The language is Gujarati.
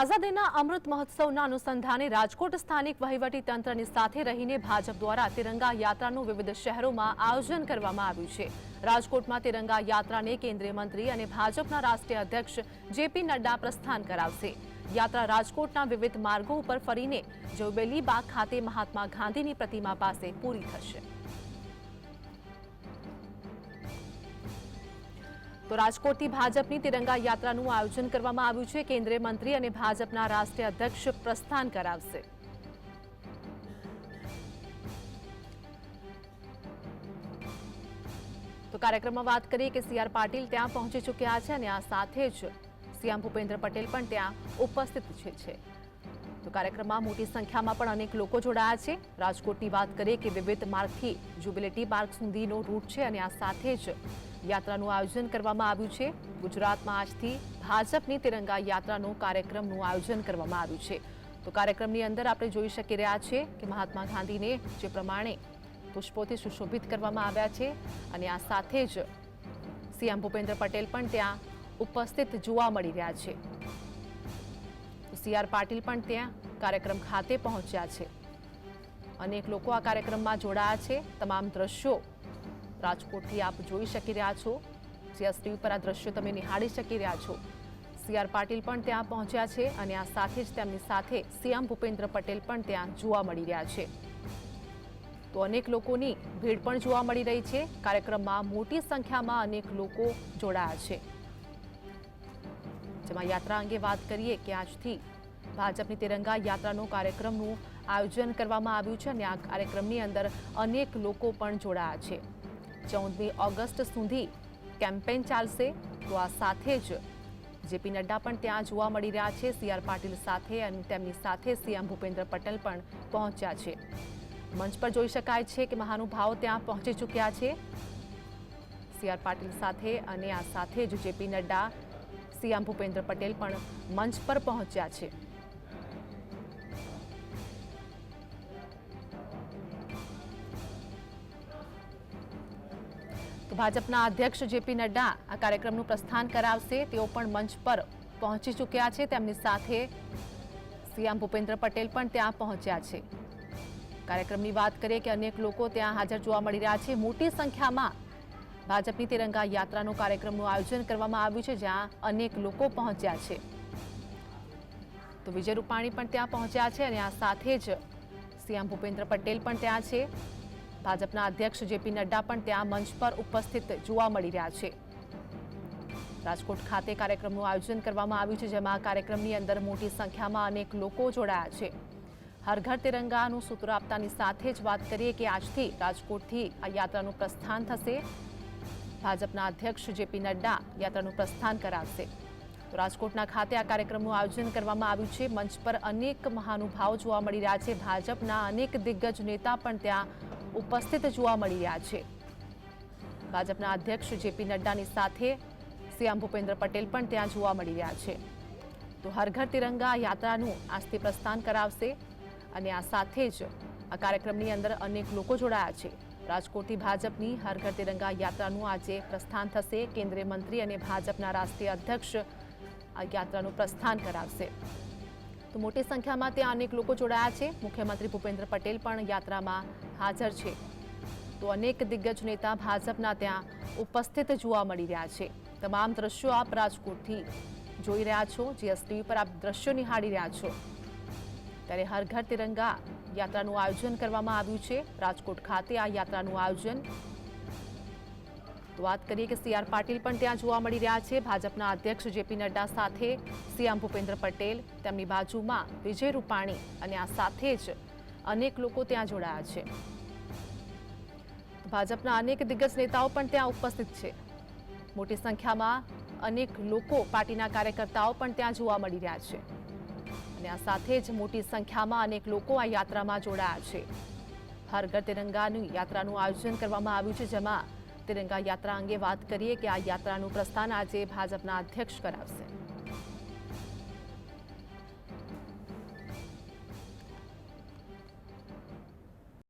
આઝાદીના અમૃત મહોત્સવના અનુસંધાને રાજકોટ સ્થાનિક વહીવટી તંત્રની સાથે રહીને ભાજપ દ્વારા તિરંગા યાત્રાનું વિવિધ શહેરોમાં આયોજન કરવામાં આવ્યું છે. રાજકોટમાં તિરંગા યાત્રાને કેન્દ્રીય મંત્રી અને ભાજપના રાષ્ટ્રીય અધ્યક્ષ જેપી નડ્ડા પ્રસ્થાન કરાવશે. યાત્રા રાજકોટના વિવિધ માર્ગો ઉપર ફરીને જોબેલી બાગ ખાતે મહાત્મા ગાંધીની પ્રતિમા પાસે પૂરી થશે. તો રાજકોટથી ભાજપની તિરંગા યાત્રાનું આયોજન કરવામાં આવ્યું છે. કેન્દ્રીય મંત્રી અને ભાજપના રાષ્ટ્રીય અધ્યક્ષ પ્રસ્થાન કરાવશે. તો કાર્યક્રમમાં વાત કરીએ કે સી આર પાટીલ ત્યાં પહોંચી ચૂક્યા છે અને આ સાથે જ સીએમ ભૂપેન્દ્ર પટેલ પણ ત્યાં ઉપસ્થિત છે તો કાર્યક્રમમાં મોટી સંખ્યામાં પણ અનેક લોકો જોડાયા છે. રાજકોટની વાત કરીએ કે વિવિધ માર્ગથી જ્યુબિલિટી પાર્ક સુધીનો રૂટ છે અને આ સાથે જ યાત્રાનું આયોજન કરવામાં આવ્યું છે. ગુજરાતમાં આજથી ભાજપની તિરંગા યાત્રાનો કાર્યક્રમનું આયોજન કરવામાં આવ્યું છે. તો કાર્યક્રમની અંદર આપણે જોઈ શકી રહ્યા છીએ કે મહાત્મા ગાંધીને જે પ્રમાણે પુષ્પોથી સુશોભિત કરવામાં આવ્યા છે અને આ સાથે જ સીએમ ભૂપેન્દ્ર પટેલ પણ ત્યાં ઉપસ્થિત જોવા મળી રહ્યા છે. સી આર પાટીલ પણ ત્યાં કાર્યક્રમ ખાતે પહોંચ્યા છે. અનેક લોકો આ કાર્યક્રમમાં જોડાયા છે. તમામ દ્રશ્યો રાજકોટથી આપ જોઈ શકી રહ્યા છો. જીએસટી પર આ દ્રશ્યો તમે નિહાળી શકી રહ્યા છો. સી આર પાટીલ પણ ત્યાં પહોંચ્યા છે અને આ સાથે જ તેમની સાથે સીએમ ભૂપેન્દ્ર પટેલ પણ ત્યાં જોવા મળી રહ્યા છે. તો અનેક લોકોની ભીડ પણ જોવા મળી રહી છે. કાર્યક્રમમાં મોટી સંખ્યામાં અનેક લોકો જોડાયા છે. જેમાં યાત્રા અંગે વાત કરીએ કે આજથી ભાજપની તિરંગા યાત્રાનો કાર્યક્રમનું આયોજન કરવામાં આવ્યું છે અને આ કાર્યક્રમની અંદર અનેક લોકો પણ જોડાયા છે. ચૌદમી ઓગસ્ટ સુધી કેમ્પેન ચાલશે. તો આ સાથે જ જેપી નડ્ડા પણ ત્યાં જોવા મળી રહ્યા છે. સી આર પાટીલ સાથે અને તેમની સાથે સીએમ ભૂપેન્દ્ર પટેલ પણ પહોંચ્યા છે. મંચ પર જોઈ શકાય છે કે મહાનુભાવો ત્યાં પહોંચી ચૂક્યા છે. સી આર પાટીલ સાથે અને આ સાથે જ જેપી નડ્ડા, સીએમ ભૂપેન્દ્ર પટેલ પણ મંચ પર પહોંચ્યા છે. તો ભાજપના અધ્યક્ષ જેપી નડ્ડા આ કાર્યક્રમનું પ્રસ્થાન કરાવશે. તેઓ પણ મંચ પર પહોંચી ચૂક્યા છે. તેમની સાથે સીએમ ભૂપેન્દ્ર પટેલ પણ ત્યાં પહોંચ્યા છે. કાર્યક્રમની વાત કરીએ કે અનેક લોકો ત્યાં હાજર જોવા મળી રહ્યા છે. મોટી સંખ્યામાં ભાજપની તિરંગા યાત્રાનો કાર્યક્રમનું આયોજન કરવામાં આવ્યું છે, જ્યાં અનેક લોકો પહોંચ્યા છે. તો વિજય રૂપાણી પણ ત્યાં પહોંચ્યા છે અને આ સાથે જ સીએમ ભૂપેન્દ્ર પટેલ પણ ત્યાં છે. ભાજપના અધ્યક્ષ જેપી નડ્ડા પણ ત્યાં મંચ પર ઉપસ્થિત જોવા મળી રહ્યા છે. રાજકોટ ખાતે કાર્યક્રમનું આયોજન કરવામાં આવ્યું છે, જેમાં કાર્યક્રમની અંદર મોટી સંખ્યામાં અનેક લોકો જોડાયા છે. હર ઘર તિરંગાનું સૂત્ર આપતાની સાથે જ વાત કરીએ કે આજથી રાજકોટથી આ યાત્રાનું પ્રસ્થાન થશે. ભાજપના અધ્યક્ષ જેપી નડ્ડા યાત્રાનું પ્રસ્થાન કરાવશે. તો રાજકોટના ખાતે આ કાર્યક્રમનું આયોજન કરવામાં આવ્યું છે. મંચ પર અનેક મહાનુભાવ જોવા મળી રહ્યા છે. ભાજપના અનેક દિગ્ગજ નેતા પણ ત્યાં ઉપસ્થિત જોવા મળી રહ્યા છે. ભાજપના અધ્યક્ષ જેપી નડ્ડાની સાથે સીએમ ભૂપેન્દ્ર પટેલ પણ ત્યાં જોવા મળી રહ્યા છે. તો હર ઘર તિરંગા યાત્રાનું આજથી પ્રસ્થાન કરાવશે અને આ સાથે જ આ કાર્યક્રમની અંદર અનેક લોકો જોડાયા છે. રાજકોટથી ભાજપની હર ઘર તિરંગા યાત્રાનું આજે પ્રસ્થાન થશે. કેન્દ્રીય મંત્રી અને ભાજપના રાષ્ટ્રીય અધ્યક્ષ આ યાત્રાનું પ્રસ્થાન કરાવશે. તો મોટી સંખ્યામાં ત્યાં અનેક લોકો જોડાયા છે. મુખ્યમંત્રી ભૂપેન્દ્ર પટેલ પણ યાત્રામાં હાજર છે. તો અનેક દિગ્ગજ નેતા ભાજપના ત્યાં ઉપસ્થિત જોવા મળી રહ્યા છે. તમામ દ્રશ્યો આપ રાજકોટથી જોઈ રહ્યા છો. જીએસટીવી પર આપ દ્રશ્યો નિહાળી રહ્યા છો. ત્યારે હર ઘર તિરંગા યાત્રાનું આયોજન કરવામાં આવ્યું છે. રાજકોટ ખાતે આ યાત્રાનું આયોજન તો વાત કરીએ કે સી આર પાટીલ પણ ત્યાં જોવા મળી રહ્યા છે. ભાજપના અધ્યક્ષ જેપી નડ્ડા સાથે સીએમ ભૂપેન્દ્ર પટેલ, તેમની બાજુમાં વિજય રૂપાણી અને આ સાથે જ અનેક લોકો ત્યાં જોડાયા છે. ભાજપના અનેક દિગ્ગજ નેતાઓ પણ ત્યાં ઉપસ્થિત છે. મોટી સંખ્યામાં અનેક લોકો પાર્ટીના કાર્યકર્તાઓ પણ ત્યાં જોવા મળી રહ્યા છે. અને આ સાથે જ મોટી સંખ્યામાં અનેક લોકો આ યાત્રામાં જોડાયા છે. હર ઘર તિરંગાની યાત્રાનું આયોજન કરવામાં આવ્યું છે, જેમાં તિરંગા યાત્રા અંગે વાત કરીએ કે આ યાત્રાનું પ્રસ્થાન આજે ભાજપના અધ્યક્ષ કરાવશે.